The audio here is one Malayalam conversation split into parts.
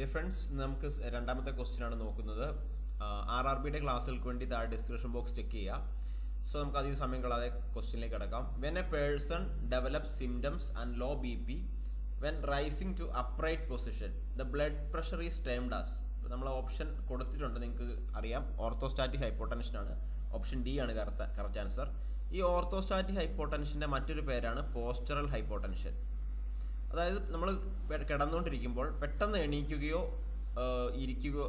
ഡിഫറൻസ് നമുക്ക് രണ്ടാമത്തെ ക്വസ്റ്റ്യൻ ആണ് നോക്കുന്നത്. ആർ ആർ ബിയുടെ ക്ലാസ്സുകൾക്ക് വേണ്ടി താഴെ ഡിസ്ക്രിപ്ഷൻ ബോക്സ് ചെക്ക് ചെയ്യുക സോ നമുക്ക് അധികം സമയം കളാതെ ക്വസ്റ്റ്യനിലേക്ക് കിടക്കാം. When a person develop symptoms and low B P when rising to upright position the blood pressure is termed as നമ്മൾ ഓപ്ഷൻ കൊടുത്തിട്ടുണ്ട് നിങ്ങൾക്ക് അറിയാം. ഓർത്തോസ്റ്റാറ്റിക് ഹൈപ്പോട്ടൻഷൻ ആണ്. ഓപ്ഷൻ ഡി ആണ് കറക്റ്റ് ആൻസർ ഈ ഓർത്തോസ്റ്റാറ്റിക് ഹൈപ്പോടെൻഷന്റെ മറ്റൊരു പേരാണ് പോസ്റ്ററൽ ഹൈപ്പോട്ടൻഷൻ അതായത് നമ്മൾ കിടന്നുകൊണ്ടിരിക്കുമ്പോൾ പെട്ടെന്ന് എണീക്കുകയോ ഇരിക്കുകയോ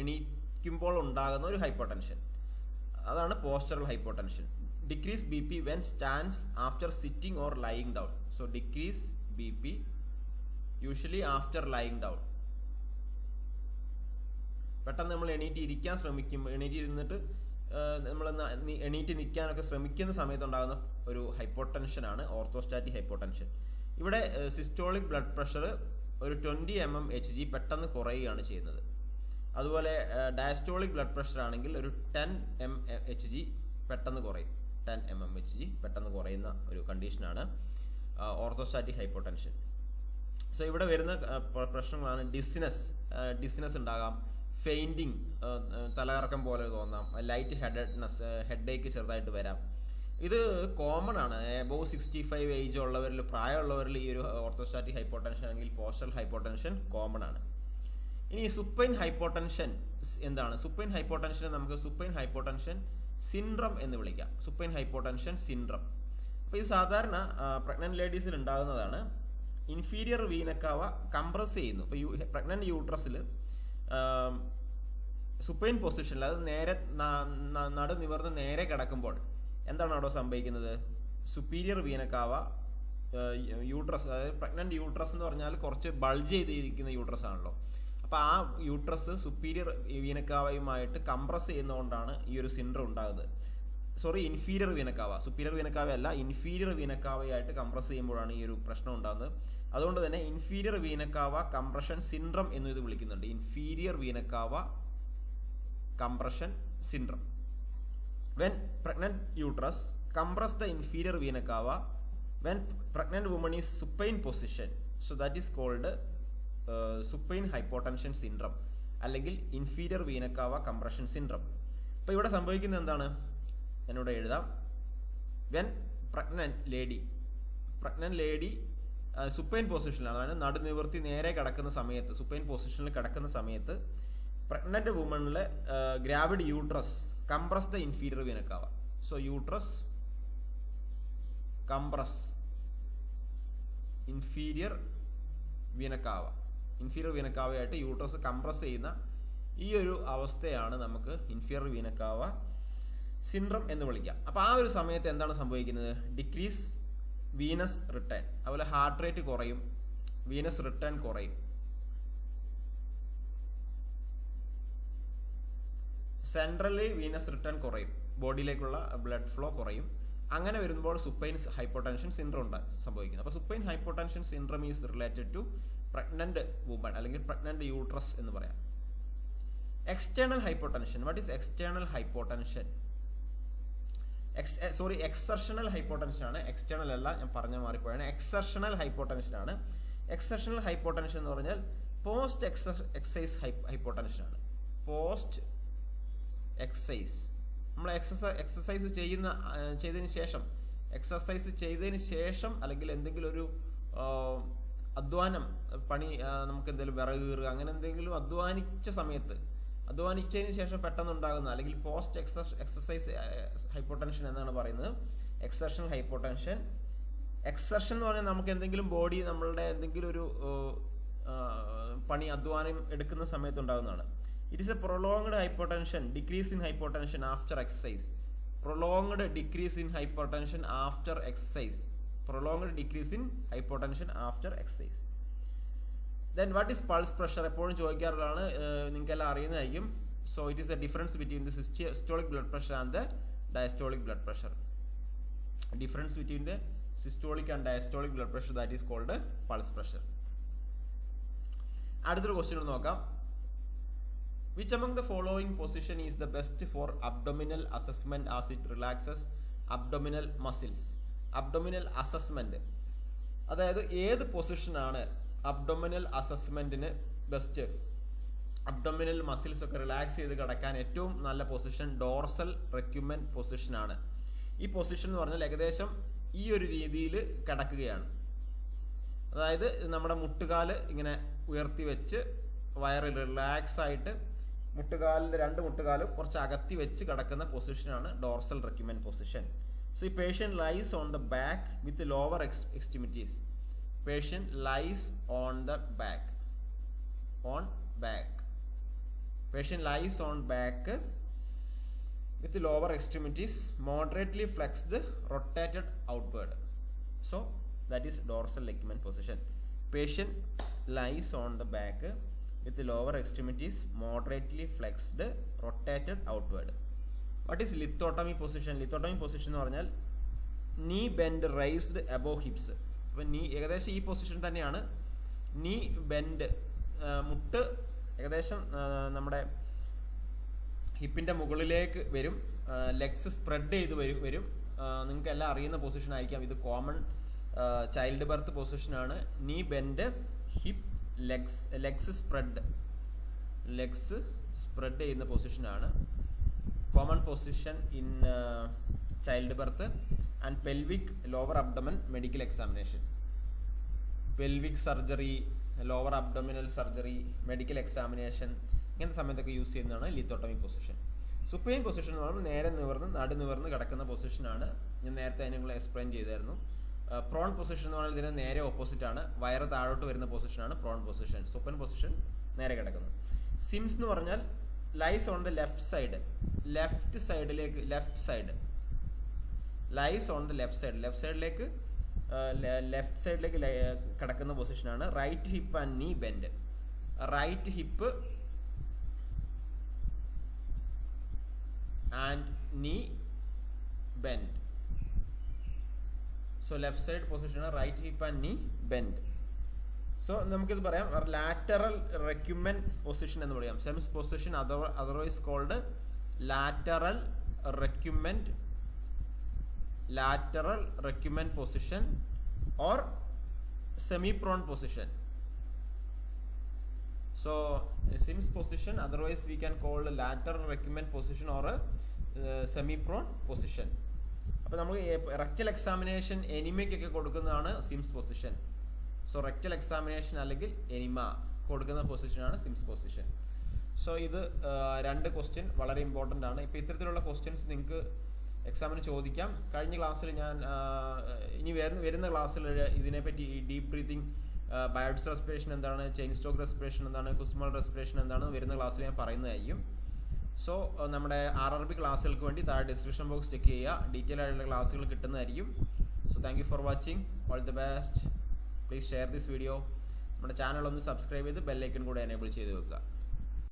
എണീക്കുമ്പോൾ ഉണ്ടാകുന്ന ഒരു ഹൈപ്പോടെൻഷൻ അതാണ് postural hypotension decrease B P when stands after sitting or lying down so decrease B P usually after lying down പെട്ടെന്ന് നമ്മൾ എണീറ്റ് ഇരിക്കാൻ ശ്രമിക്കുമ്പോൾ എണീറ്റ് ഇരുന്നിട്ട് നമ്മൾ എണീറ്റ് നിൽക്കാനൊക്കെ ശ്രമിക്കുന്ന സമയത്തുണ്ടാകുന്ന ഒരു ഹൈപ്പോടെൻഷനാണ് ഓർത്തോസ്റ്റാറ്റിക് ഹൈപ്പോടെൻഷൻ ഇവിടെ സിസ്റ്റോളിക് ബ്ലഡ് പ്രഷർ ഒരു twenty M M H G പെട്ടെന്ന് കുറയുകയാണ് ചെയ്യുന്നത്. അതുപോലെ ഡയസ്റ്റോളിക് ബ്ലഡ് പ്രഷർ ആണെങ്കിൽ ഒരു ടെൻ എം എച്ച് ജി പെട്ടെന്ന് കുറയും. Ten M M H G പെട്ടെന്ന് കുറയുന്ന ഒരു കണ്ടീഷനാണ് ഓർത്തോസ്റ്റാറ്റിക് ഹൈപ്പോടെൻഷൻ സോ ഇവിടെ വരുന്ന പ്രശ്നങ്ങളാണ് ഡിസിനസ് ഡിസിനസ് ഉണ്ടാകാം ഫെയിന്റിങ് തലകറക്കം പോലെ തോന്നാം ലൈറ്റ് ഹെഡഡ്നെസ് ഹെഡ് ഏക്ക് ചെറുതായിട്ട് വരാം. ഇത് കോമൺ ആണ്. എബോവ് സിക്സ്റ്റി ഫൈവ് ഏജ് ഉള്ളവരിൽ പ്രായമുള്ളവരിൽ ഈ ഒരു ഓർത്തോസ്റ്റാറ്റിക് ഹൈപ്പോടെൻഷൻ അല്ലെങ്കിൽ പോസ്റ്റൽ ഹൈപ്പോടെൻഷൻ കോമൺ ആണ്. ഇനി സുപ്പൈൻ ഹൈപ്പോടെൻഷൻ എന്താണ്? സുപ്പൈൻ ഹൈപ്പോടെൻഷനെ നമുക്ക് സുപ്പൈൻ ഹൈപ്പോടെൻഷൻ സിൻഡ്രം എന്ന് വിളിക്കാം. സുപ്പൈൻ ഹൈപ്പോടെൻഷൻ സിൻഡ്രം അപ്പോൾ ഇത് സാധാരണ പ്രഗ്നന്റ് ലേഡീസിൽ ഉണ്ടാകുന്നതാണ്. ഇൻഫീരിയർ വീനക്കാവ കംപ്രസ് ചെയ്യുന്നു. ഇപ്പോൾ യു പ്രഗ്നന്റ് യൂട്രസിൽ സുപ്പൈൻ പൊസിഷനിൽ അത് നേരെ ന- ന- നടു നിവർന്ന് നേരെ കിടക്കുമ്പോൾ എന്താണ് അവിടെ സംഭവിക്കുന്നത്? സുപ്പീരിയർ വീനക്കാവ യൂട്രസ് അതായത് പ്രഗ്നന്റ് യൂട്രസ് എന്ന് പറഞ്ഞാൽ കുറച്ച് ബൾജ് ചെയ്തിരിക്കുന്ന യൂട്രസ് ആണല്ലോ. അപ്പോൾ ആ യൂട്രസ് സുപ്പീരിയർ വീനക്കാവയുമായിട്ട് കംപ്രസ് ചെയ്യുന്നതുകൊണ്ടാണ് ഈ ഒരു സിൻഡ്രം ഉണ്ടാകുന്നത്. Sorry inferior vena cava. Superior vena cava അല്ല ഇൻഫീരിയർ വീനക്കാവയായിട്ട് കംപ്രസ് ചെയ്യുമ്പോഴാണ് ഈ ഒരു പ്രശ്നം ഉണ്ടാകുന്നത്. അതുകൊണ്ട് തന്നെ ഇൻഫീരിയർ വീനക്കാവ കംപ്രഷൻ സിൻഡ്രം എന്ന് ഇത് വിളിക്കുന്നുണ്ട്. Inferior vena cava compression syndrome when pregnant uterus compress the inferior vena cava when pregnant woman is supine position so that is called uh, supine hypotension അല്ലെങ്കിൽ inferior vena cava compression syndrome അപ്പോൾ ഇവിടെ സംഭവിക്കുന്നത് എന്താണ്? ഞാനിവിടെ എഴുതാം. When pregnant lady pregnant lady supine പൊസിഷനിലാണ് അതായത് നടുനിവർത്തി നേരെ കിടക്കുന്ന സമയത്ത് സുപ്പൈൻ പൊസിഷനിൽ കിടക്കുന്ന സമയത്ത് pregnant വുമണിലെ gravid uterus compress the inferior vena cava so uterus compress inferior vena cava inferior വീനക്കാവയായിട്ട് uterus compress ചെയ്യുന്ന ഈ ഒരു അവസ്ഥയാണ് നമുക്ക് ഇൻഫീരിയർ വീനക്കാവ സിൻഡ്രം എന്ന് വിളിക്കാം. അപ്പോൾ ആ ഒരു സമയത്ത് എന്താണ് സംഭവിക്കുന്നത്? ഡിക്രീസ് വീനസ് റിട്ടേൺ അതുപോലെ ഹാർട്ട് റേറ്റ് കുറയും. വീനസ് റിട്ടേൺ കുറയും. സെൻട്രലി വീനസ് റിട്ടേൺ കുറയും. ബോഡിയിലേക്കുള്ള ബ്ലഡ് ഫ്ലോ കുറയും. അങ്ങനെ വരുമ്പോൾ സുപ്പൈൻ ഹൈപ്പോടെൻഷൻ സിൻഡ്രോം ഉണ്ട് സംഭവിക്കുന്നത്. അപ്പോൾ supine hypotension syndrome is related to pregnant woman അല്ലെങ്കിൽ പ്രഗ്നന്റ് യൂട്രസ് എന്ന് പറയാം. External hypotension what is external hypotension sorry exertional hypotension ആണ്. എക്സ്റ്റേണൽ അല്ല ഞാൻ പറഞ്ഞ മാറിപ്പോയാണ്. എക്സർഷണൽ ഹൈപ്പോടെൻഷൻ ആണ്. എക്സർഷണൽ ഹൈപ്പോടെൻഷൻ എന്ന് പറഞ്ഞാൽ പോസ്റ്റ് എക്സൈസ് ഹൈപ്പോടെൻഷൻ ആണ്. പോസ്റ്റ് എക്സസൈസ് നമ്മൾ എക്സസൈസ് എക്സസൈസ് ചെയ്യുന്ന ചെയ്തതിന് ശേഷം എക്സസൈസ് ചെയ്തതിന് ശേഷം അല്ലെങ്കിൽ എന്തെങ്കിലും ഒരു അധ്വാനം പണി നമുക്ക് എന്തെങ്കിലും വിറക് കീറുക അങ്ങനെ എന്തെങ്കിലും അധ്വാനിച്ച സമയത്ത് അധ്വാനിച്ചതിന് ശേഷം പെട്ടെന്നുണ്ടാകുന്ന അല്ലെങ്കിൽ പോസ്റ്റ് എക്സ എക്സസൈസ് ഹൈപ്പോടെൻഷൻ എന്നാണ് പറയുന്നത്. എക്സർഷൻ ഹൈപ്പോടെൻഷൻ എക്സർഷൻ എന്ന് പറഞ്ഞാൽ നമുക്ക് എന്തെങ്കിലും ബോഡി നമ്മളുടെ എന്തെങ്കിലും ഒരു പണി അധ്വാനം എടുക്കുന്ന സമയത്ത് ഉണ്ടാകുന്നതാണ്. It is a prolonged hypotension decrease in hypotension after exercise prolonged decrease in hypotension after exercise prolonged decrease in hypotension after exercise then what is pulse pressure എപ്പോഴും ചോദിക്കാറുള്ളതാണ്. നിങ്ങൾക്ക് എല്ലാം അറിയുന്നതായിരിക്കും. So it is the difference between the systolic blood pressure and the diastolic blood pressure difference between the systolic and diastolic blood pressure that is called pulse pressure അടുത്തൊരു ക്വസ്റ്റ്യൻ നോക്കാം. Which among the following position is the best for abdominal assessment as it relaxes abdominal muscles abdominal assessment അതായത് ഏത് പൊസിഷനാണ് അബ്ഡൊമിനൽ അസസ്മെന്റിന് ബെസ്റ്റ് അബ്ഡൊമിനൽ മസിൽസ് ഒക്കെ റിലാക്സ് ചെയ്ത് കിടക്കാൻ ഏറ്റവും നല്ല പൊസിഷൻ ഡോർസൽ റെക്യുമെൻ പൊസിഷനാണ് ഈ പൊസിഷൻ എന്ന് പറഞ്ഞാൽ ഏകദേശം ഈ ഒരു രീതിയിൽ കിടക്കുകയാണ്. അതായത് നമ്മുടെ മുട്ടുകാൽ ഇങ്ങനെ ഉയർത്തി വെച്ച് വയറിൽ റിലാക്സ് ആയിട്ട് മുട്ടുകാലിന്റെ രണ്ട് മുട്ടുകാലും കുറച്ച് അകത്തി വെച്ച് കിടക്കുന്ന പൊസിഷനാണ് ഡോർസൽ റെക്യുമെൻ പൊസിഷൻ സോ ഈ patient lies on the back with lower ex extremities patient lies on the back on back patient lies on back with lower extremities moderately flexed rotated outward so that is dorsal ligament position patient lies on the back with lower extremities moderately flexed rotated outward. What is lithotomy position? Lithotomy position എന്ന് പറഞ്ഞാൽ knee bend raised above hips അപ്പം നീ ഏകദേശം ഈ പൊസിഷൻ തന്നെയാണ്. നീ ബെൻഡ് മുട്ട് ഏകദേശം നമ്മുടെ ഹിപ്പിന്റെ മുകളിലേക്ക് വരും. ലെഗ്സ് സ്പ്രെഡ് ചെയ്ത് വരും വരും. നിങ്ങൾക്ക് എല്ലാം അറിയുന്ന പൊസിഷൻ ആയിരിക്കാം. ഇത് common child birth പൊസിഷനാണ് knee bend hip legs legs spread legs spread ചെയ്യുന്ന പൊസിഷനാണ് common position in child birth and pelvic lower abdomen medical examination pelvic surgery lower abdominal surgery medical examination ഇങ്ങനത്തെ സമയത്തൊക്കെ യൂസ് ചെയ്യുന്നതാണ് ലിത്തോട്ടമി പൊസിഷൻ സുപ്പൈൻ പൊസിഷൻ എന്ന് പറയുമ്പോൾ നേരെ നിവർന്ന് നടു നിവർന്ന് കിടക്കുന്ന പൊസിഷനാണ് ഞാൻ നേരത്തെ അതിനെ എക്സ്പ്ലെയിൻ ചെയ്തായിരുന്നു. പ്രോൺ പൊസിഷൻ എന്ന് പറഞ്ഞാൽ ഇതിന് നേരെ ഓപ്പോസിറ്റ് ആണ്. വയറ് താഴോട്ട് വരുന്ന പൊസിഷനാണ് പ്രോൺ പൊസിഷൻ സൊപ്പൻ പൊസിഷൻ നേരെ കിടക്കുന്നു. സിംസ് എന്ന് പറഞ്ഞാൽ lies on the left side left സൈഡിലേക്ക് left side lies on the left side left സൈഡിലേക്ക് ലെഫ്റ്റ് സൈഡിലേക്ക് കിടക്കുന്ന പൊസിഷനാണ് right hip and knee bend right hip and knee bend so left side പൊസിഷനാണ് right hip and knee bend so നമുക്കിത് പറയാം ലാറ്ററൽ റെക്യുമെൻ പൊസിഷൻ എന്ന് പറയാം Sims position otherwise called lateral recumbent lateral recumbent position or semi prone position so a sims position otherwise we can call a lateral recumbent position or a അപ്പോൾ നമ്മൾ റെക്ടൽ എക്സാമിനേഷൻ എനിമയ്ക്കൊക്കെ കൊടുക്കുന്നതാണ് Sims position so rectal examination അല്ലെങ്കിൽ എനിമ കൊടുക്കുന്ന പൊസിഷനാണ് സിംസ് പൊസിഷൻ സോ ഇത് രണ്ട് ക്വസ്റ്റ്യൻ വളരെ ഇമ്പോർട്ടന്റ് ആണ്. ഇപ്പോൾ ഇത്തരത്തിലുള്ള ക്വസ്റ്റ്യൻസ് നിങ്ങൾക്ക് എക്സാമിന് ചോദിക്കാം. കഴിഞ്ഞ ക്ലാസ്സിൽ ഞാൻ ഇനി വരുന്ന വരുന്ന ക്ലാസ്സിൽ ഇതിനെപ്പറ്റി ഈ ഡീപ്പ് ബ്രീതിങ് ബയോട്സ് റെസ്പിറേഷൻ എന്താണ് ചെയിൻ സ്റ്റോക്ക് റെസ്പിറേഷൻ എന്താണ് കുസ്മൽ റെസ്പിറേഷൻ എന്താണ് വരുന്ന ക്ലാസ്സിൽ ഞാൻ പറയുന്നതായിരിക്കും. സോ നമ്മുടെ ആർ ആർ ബി ക്ലാസ്സുകൾക്ക് വേണ്ടി താഴെ ഡിസ്ക്രിപ്ഷൻ ബോക്സ് ചെക്ക് ചെയ്യുക. ഡീറ്റെയിൽ ആയിട്ടുള്ള ക്ലാസ്സുകൾ കിട്ടുന്നതായിരിക്കും. So thank you for watching all the best please share this video നമ്മുടെ ചാനൽ ഒന്ന് സബ്സ്ക്രൈബ് ചെയ്ത് ബെല്ലൈക്കൺ കൂടെ എനേബിൾ ചെയ്ത് വെക്കുക.